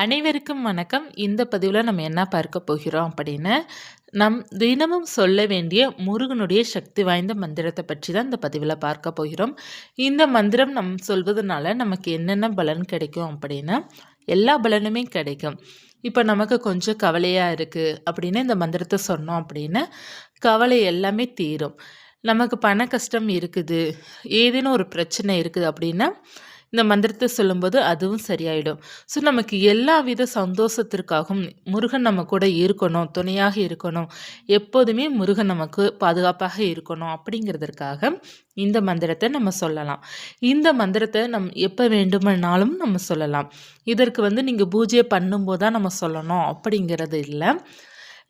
அனைவருக்கும் வணக்கம். இந்த பதிவில் நம்ம என்ன பார்க்க போகிறோம் அப்படின்னு நம் தினமும் சொல்ல வேண்டிய முருகனுடைய சக்தி வாய்ந்த மந்திரத்தை பற்றி தான் இந்த பதிவில் பார்க்க போகிறோம். இந்த மந்திரம் நம் சொல்வதனால நமக்கு என்னென்ன பலன் கிடைக்கும் அப்படின்னா எல்லா பலனுமே கிடைக்கும். இப்போ நமக்கு கொஞ்சம் கவலையாக இருக்குது அப்படின்னு இந்த மந்திரத்தை சொன்னோம் அப்படின்னு கவலை எல்லாமே தீரும். நமக்கு பண கஷ்டம் இருக்குது ஏதேனும் ஒரு பிரச்சனை இருக்குது அப்படின்னா இந்த மந்திரத்தை சொல்லும்போது அதுவும் சரியாயிடும். ஸோ நமக்கு எல்லா வித சந்தோஷத்திற்காகவும் முருகன் நம்ம கூட இருக்கணும் துணையாக இருக்கணும். எப்போதுமே முருகன் நமக்கு பாதுகாப்பாக இருக்கணும் அப்படிங்கிறதுக்காக இந்த மந்திரத்தை நம்ம சொல்லலாம். இந்த மந்திரத்தை நம் எப்போ வேண்டுமானாலும் நம்ம சொல்லலாம். இதற்கு வந்து நீங்கள் பூஜை பண்ணும்போது தான் நம்ம சொல்லணும் அப்படிங்கிறது இல்லை.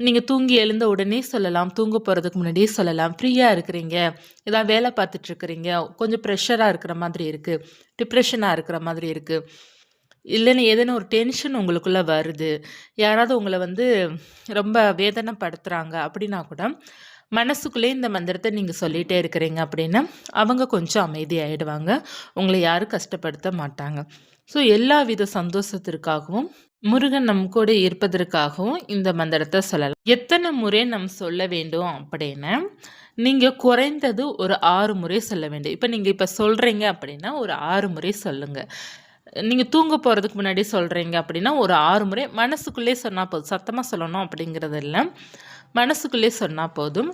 நீங்கள் தூங்கி எழுந்த உடனே சொல்லலாம். தூங்க போகிறதுக்கு முன்னாடியே சொல்லலாம். ஃப்ரீயாக இருக்கிறீங்க. ஏதாவது வேலை பார்த்துட்ருக்குறீங்க கொஞ்சம் ப்ரெஷராக இருக்கிற மாதிரி இருக்குது டிப்ரெஷனாக இருக்கிற மாதிரி இருக்குது இல்லைன்னு ஏதேனும் ஒரு டென்ஷன் உங்களுக்குள்ளே வருது. யாராவது உங்களை வந்து ரொம்ப வேதனைப்படுத்துகிறாங்க அப்படின்னா கூட மனசுக்குள்ளே இந்த மந்திரத்தை நீங்கள் சொல்லிகிட்டே இருக்கிறீங்க அப்படின்னா அவங்க கொஞ்சம் அமைதியாகிடுவாங்க உங்களை யாரும் கஷ்டப்படுத்த மாட்டாங்க. ஸோ எல்லா வித சந்தோஷத்திற்காகவும் முருகன் நம் கூட இருப்பதற்காகவும் இந்த மந்திரத்தை சொல்லலாம். எத்தனை முறை நம் சொல்ல வேண்டும் அப்படின்னு நீங்கள் குறைந்தது ஒரு ஆறு முறை சொல்ல வேண்டும். இப்போ நீங்கள் இப்போ சொல்கிறீங்க அப்படின்னா ஒரு ஆறு முறை சொல்லுங்கள் நீங்கள் தூங்க போகிறதுக்கு முன்னாடி சொல்கிறீங்க அப்படின்னா ஒரு ஆறு முறை மனசுக்குள்ளே சொன்னால் போதும். சத்தமாக சொல்லணும் அப்படிங்கிறது இல்லை. மனசுக்குள்ளே சொன்னால் போதும்.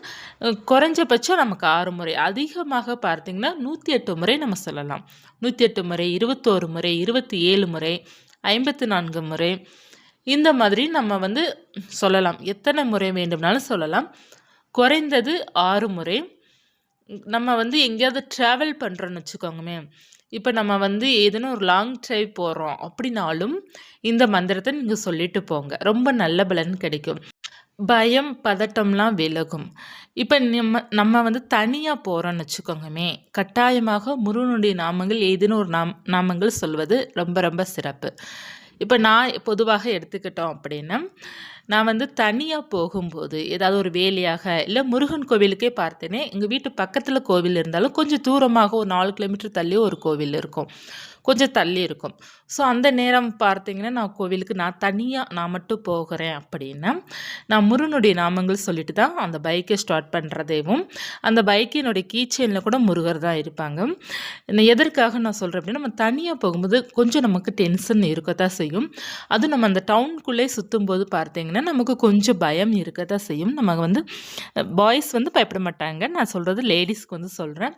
குறைஞ்சபட்சம் நமக்கு ஆறு முறை. அதிகமாக பார்த்திங்கன்னா நூற்றி எட்டு முறை நம்ம சொல்லலாம். நூற்றி எட்டு முறை இருபத்தோரு முறை இருபத்தி ஏழு முறை ஐம்பத்து நான்கு முறை. இந்த மாதிரி நம்ம வந்து சொல்லலாம். எத்தனை முறை வேண்டும்னாலும் சொல்லலாம். குறைந்தது ஆறு முறை. நம்ம வந்து எங்கேயாவது ட்ராவல் பண்ணுறோன்னு வச்சுக்கோங்கமே. இப்போ நம்ம வந்து ஏதேனும் ஒரு லாங் ட்ரைவ் போகிறோம் அப்படின்னாலும் இந்த மந்திரத்தை நீங்கள் சொல்லிட்டு போங்க. ரொம்ப நல்ல பலன் கிடைக்கும். பயம் பதட்டம்லாம் விலகும். இப்போ நம்ம நம்ம வந்து தனியாக போகிறோன்னு வச்சுக்கோங்கமே கட்டாயமாக முருகனுடைய நாமங்கள் ஏதேனும் ஒரு நாம் நாமங்கள் சொல்வது ரொம்ப ரொம்ப சிறப்பு. இப்போ நான் பொதுவாக எடுத்துக்கிட்டோம் அப்படின்னா நான் வந்து தனியாக போகும்போது ஏதாவது ஒரு வேலையாக இல்லை முருகன் கோவிலுக்கே பார்த்தேனே எங்கள் வீட்டு பக்கத்தில் கோவில் இருந்தாலும் கொஞ்சம் தூரமாக ஒரு நாலு கிலோமீட்டர் தள்ளி ஒரு கோவில் இருக்கும். கொஞ்சம் தள்ளி இருக்கும். ஸோ அந்த நேரம் பார்த்தீங்கன்னா நான் கோவிலுக்கு நான் தனியாக நான் மட்டும் போகிறேன் அப்படின்னா நான் முருகனுடைய நாமங்கள் சொல்லிட்டு தான் அந்த பைக்கை ஸ்டார்ட் பண்ணுறதேவும் அந்த பைக்கினுடைய கீச்செயினில் கூட முருகர் தான் இருப்பாங்க. எதற்காக நான் சொல்கிறேன் அப்படின்னா நம்ம தனியாக போகும்போது கொஞ்சம் நமக்கு டென்ஷன் இருக்கத்தான் செய்யும். அதுவும் நம்ம அந்த டவுனுக்குள்ளே சுற்றும்போது பார்த்தீங்கன்னா நமக்கு கொஞ்சம் பயம் இருக்கத்தான் செய்யும். நம்ம வந்து பாய்ஸ் வந்து பயப்பட மாட்டாங்க. நான் சொல்கிறது லேடிஸ்க்கு வந்து சொல்கிறேன்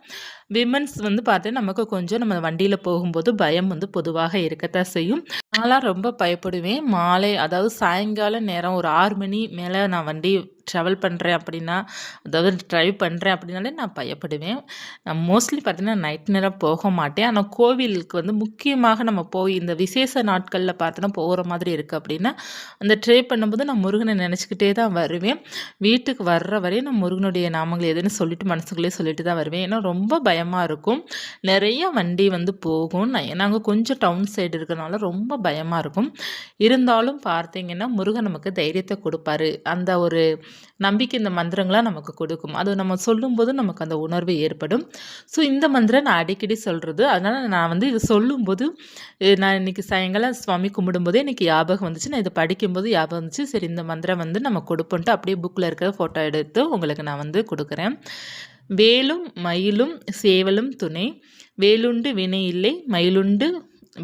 விமன்ஸ் வந்து பார்த்தீங்கன்னா நமக்கு கொஞ்சம் நம்ம வண்டியில் போகும்போது பயம் வந்து பொதுவாக இருக்கத்தான் செய்யும். நான்லாம் ரொம்ப பயப்படுவேன். மாலை அதாவது சாயங்கால நேரம் ஒரு ஆறு மணி மேலே நான் வண்டி ட்ராவல் பண்ணுறேன் அப்படின்னா அதாவது ட்ரைவ் பண்ணுறேன் அப்படின்னாலே நான் பயப்படுவேன். நான் மோஸ்ட்லி பார்த்தீங்கன்னா நைட் நேரம் போக மாட்டேன். ஆனால் கோவிலுக்கு வந்து முக்கியமாக நம்ம போய் இந்த விசேஷ நாட்களில் பார்த்தோன்னா போகிற மாதிரி இருக்குது அப்படின்னா அந்த ட்ரை பண்ணும்போது நான் முருகனை நினச்சிக்கிட்டே தான் வருவேன். வீட்டுக்கு வர்ற வரையும் நான் முருகனுடைய நாமங்கள் எதுன்னு சொல்லிட்டு மனசுக்குள்ளே சொல்லிட்டு தான் வருவேன். ஏன்னா ரொம்ப பயமாக இருக்கும். நிறைய வண்டி வந்து போகும். நாங்கள் கொஞ்சம் டவுன் சைடு இருக்கிறனால ரொம்ப பயமாக இருக்கும். இருந்தாலும் பார்த்தீங்கன்னா முருகன் நமக்கு தைரியத்தை கொடுப்பாரு. அந்த ஒரு நம்பிக்கை இந்த மந்திரங்களாக நமக்கு கொடுக்கும். அது நம்ம சொல்லும்போது நமக்கு அந்த உணர்வு ஏற்படும். ஸோ இந்த மந்திரம் நான் அடிக்கடி சொல்கிறது அதனால் நான் வந்து இது சொல்லும்போது நான் இன்றைக்கி சாயங்காலம் சுவாமி கும்பிடும்போதே இன்றைக்கி ஞாபகம் வந்துச்சு. நான் இதை படிக்கும்போது ஞாபகம் வந்துச்சு. சரி இந்த மந்திரம் வந்து நம்ம கொடுப்போன்ட்டு அப்படியே புக்கில் இருக்கிற ஃபோட்டோ எடுத்து உங்களுக்கு நான் வந்து கொடுக்குறேன். வேலும் மயிலும் சேவலும் துணை. வேலுண்டு வினை இல்லை மயிலுண்டு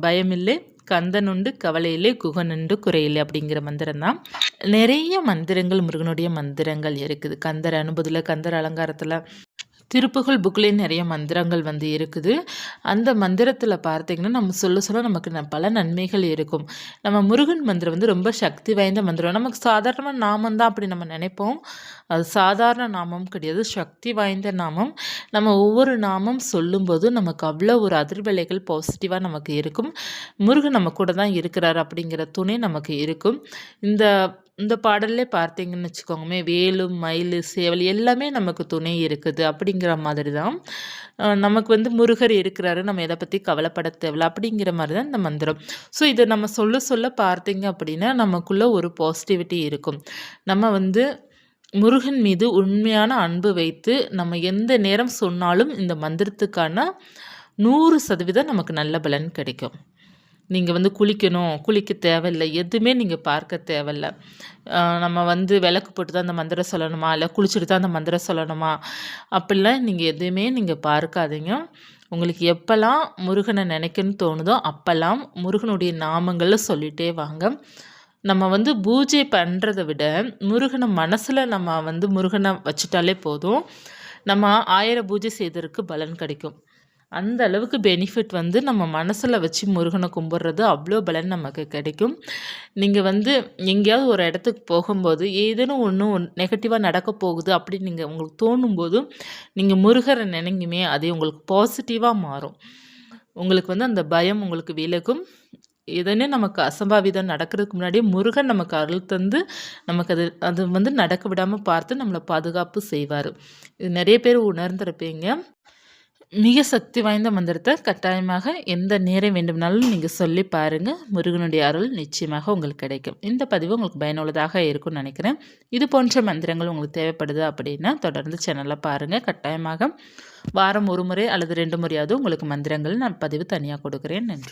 பயமில்லை கந்தனுண்டு கவலையிலே குகனுண்டு குறையிலே அப்படிங்கிற மந்திரம் தான் நிறைய மந்திரங்கள் முருகனுடைய மந்திரங்கள் இருக்குது. கந்தர் அனுபதில் கந்தர் அலங்காரத்தில் திருப்புகழ் புக்லேயும் நிறைய மந்திரங்கள் வந்து இருக்குது. அந்த மந்திரத்தில் பார்த்தீங்கன்னா நம்ம சொல்ல சொல்ல நமக்கு பல நன்மைகள் இருக்கும். நம்ம முருகன் மந்திரம் வந்து ரொம்ப சக்தி வாய்ந்த மந்திரம். நமக்கு சாதாரணமாக நாமம் தான் அப்படி நம்ம நினைப்போம். அது சாதாரண நாமம் கிடையாது. சக்தி வாய்ந்த நாமம். நம்ம ஒவ்வொரு நாமம் சொல்லும்போது நமக்கு அவ்வளோ ஒரு அதிர்வலைகள் பாசிட்டிவாக நமக்கு இருக்கும். முருகன் நம்ம கூட தான் இருக்கிறார் அப்படிங்கிற துணை நமக்கு இருக்கும். இந்த இந்த பாடல்லே பார்த்தீங்கன்னு வச்சுக்கோங்கமே வேலு மயில் சேவல் எல்லாமே நமக்கு துணை இருக்குது அப்படிங்கிற மாதிரி தான் நமக்கு வந்து முருகர் இருக்கிறாரு நம்ம எதை பற்றி கவலைப்பட தேவையில்ல அப்படிங்கிற மாதிரி தான் இந்த மந்திரம். ஸோ இதை நம்ம சொல்ல சொல்ல பார்த்தீங்க அப்படின்னா நமக்குள்ளே ஒரு பாசிட்டிவிட்டி இருக்கும். நம்ம வந்து முருகன் மீது உண்மையான அன்பு வைத்து நம்ம எந்த நேரம் சொன்னாலும் இந்த மந்திரத்துக்கான நூறு சதவீதம் நமக்கு நல்ல பலன் கிடைக்கும். நீங்கள் வந்து குளிக்கணும் குளிக்க தேவையில்லை. எதுவுமே நீங்கள் பார்க்க தேவையில்ல. நம்ம வந்து விளக்கு போட்டு தான் அந்த மந்திரம் சொல்லணுமா? இல்லை குளிச்சுட்டு தான் அந்த மந்திரம் சொல்லணுமா? அப்படிலாம் நீங்கள் எதுவுமே நீங்கள் பார்க்காதீங்க. உங்களுக்கு எப்போல்லாம் முருகனை நினைக்கணும்னு தோணுதோ அப்போல்லாம் முருகனுடைய நாமங்களை சொல்லிகிட்டே வாங்க. நம்ம வந்து பூஜை பண்ணுறதை விட முருகனை மனசில் நம்ம வந்து முருகனை வச்சுட்டாலே போதும். நம்ம ஆயிரம் பூஜை செய்ததற்கு பலன் கிடைக்கும். அந்த அளவுக்கு பெனிஃபிட் வந்து நம்ம மனசில் வச்சு முருகனை கும்பிட்றது அவ்வளோ பலன் நமக்கு கிடைக்கும். நீங்கள் வந்து எங்கேயாவது ஒரு இடத்துக்கு போகும்போது ஏதேனும் ஒன்று நெகட்டிவாக நடக்க போகுது அப்படின்னு நீங்கள் உங்களுக்கு தோணும்போது நீங்கள் முருகரை நினைங்குமே அது உங்களுக்கு பாசிட்டிவாக மாறும். உங்களுக்கு வந்து அந்த பயம் உங்களுக்கு விலகும். எதனே நமக்கு அசம்பாவிதம் நடக்கிறதுக்கு முன்னாடியே முருகன் நமக்கு அருள் தந்து நமக்கு அது அது வந்து நடக்க விடாமல் பார்த்து நம்மளை பாதுகாப்பு செய்வார். இது நிறைய பேர் உணர்ந்திருப்பீங்க. மிக சக்தி வாய்ந்த மந்திரத்தை கட்டாயமாக எந்த நேரம் வேண்டுமானாலும் நீங்கள் சொல்லி பாருங்கள் முருகனுடைய அருள் நிச்சயமாக உங்களுக்கு கிடைக்கும். இந்த பதிவு உங்களுக்கு பயனுள்ளதாக இருக்கும்னு நினைக்கிறேன். இது போன்ற மந்திரங்கள் உங்களுக்கு தேவைப்படுது அப்படின்னா தொடர்ந்து சேனலில் பாருங்கள் கட்டாயமாக வாரம் ஒரு முறை அல்லது ரெண்டு முறையாவது உங்களுக்கு மந்திரங்கள் நான் பதிவு தனியாக கொடுக்குறேன். நன்றி.